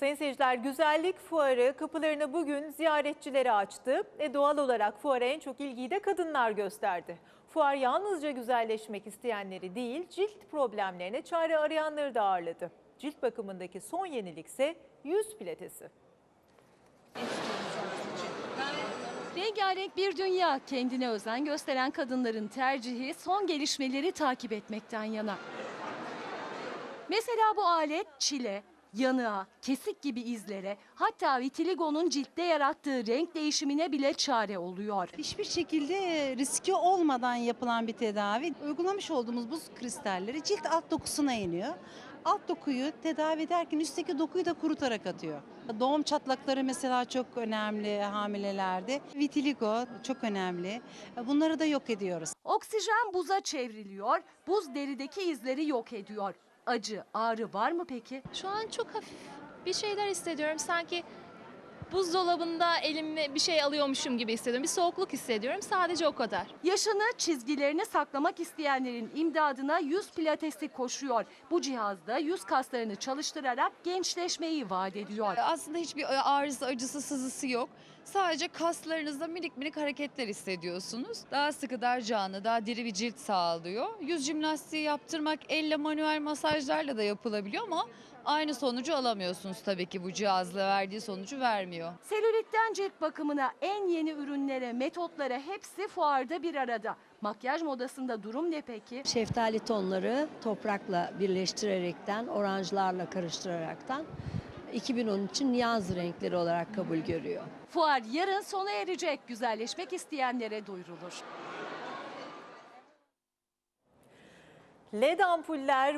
Sayın seyirciler güzellik fuarı kapılarını bugün ziyaretçilere açtı. E doğal olarak fuara en çok ilgiyi de kadınlar gösterdi. Fuar yalnızca güzelleşmek isteyenleri değil cilt problemlerine çare arayanları da ağırladı. Cilt bakımındaki son yenilikse yüz pilatesi. Rengarenk bir dünya kendine özen gösteren kadınların tercihi son gelişmeleri takip etmekten yana. Mesela bu alet çile, yanığa, kesik gibi izlere hatta vitiligo'nun ciltte yarattığı renk değişimine bile çare oluyor. Hiçbir şekilde riski olmadan yapılan bir tedavi. Uygulamış olduğumuz buz kristalleri cilt alt dokusuna iniyor. Alt dokuyu tedavi ederken üstteki dokuyu da kurutarak atıyor. Doğum çatlakları mesela çok önemli hamilelerde. Vitiligo çok önemli. Bunları da yok ediyoruz. Oksijen buza çevriliyor, buz derideki izleri yok ediyor. Acı, ağrı var mı peki? Şu an çok hafif bir şeyler hissediyorum. Sanki buzdolabında elime bir şey alıyormuşum gibi hissediyorum. Bir soğukluk hissediyorum. Sadece o kadar. Yaşını, çizgilerini saklamak isteyenlerin imdadına yüz pilatesi koşuyor. Bu cihazda yüz kaslarını çalıştırarak gençleşmeyi vaat ediyor. Aslında hiçbir ağrısı, acısı, sızısı yok. Sadece kaslarınızda minik minik hareketler hissediyorsunuz. Daha sıkı, daha canlı, daha diri bir cilt sağlıyor. Yüz jimnastiği yaptırmak elle manuel masajlarla da yapılabiliyor ama aynı sonucu alamıyorsunuz tabii ki bu cihazla verdiği sonucu vermiyor. Selülitten cilt bakımına en yeni ürünlere, metotlara hepsi fuarda bir arada. Makyaj modasında durum ne peki? şeftali tonları toprakla birleştirerekten, oranjlarla karıştıraraktan 2013'ün yaz renkleri olarak kabul görüyor. Fuar yarın sona erecek. Güzelleşmek isteyenlere duyurulur. LED ampuller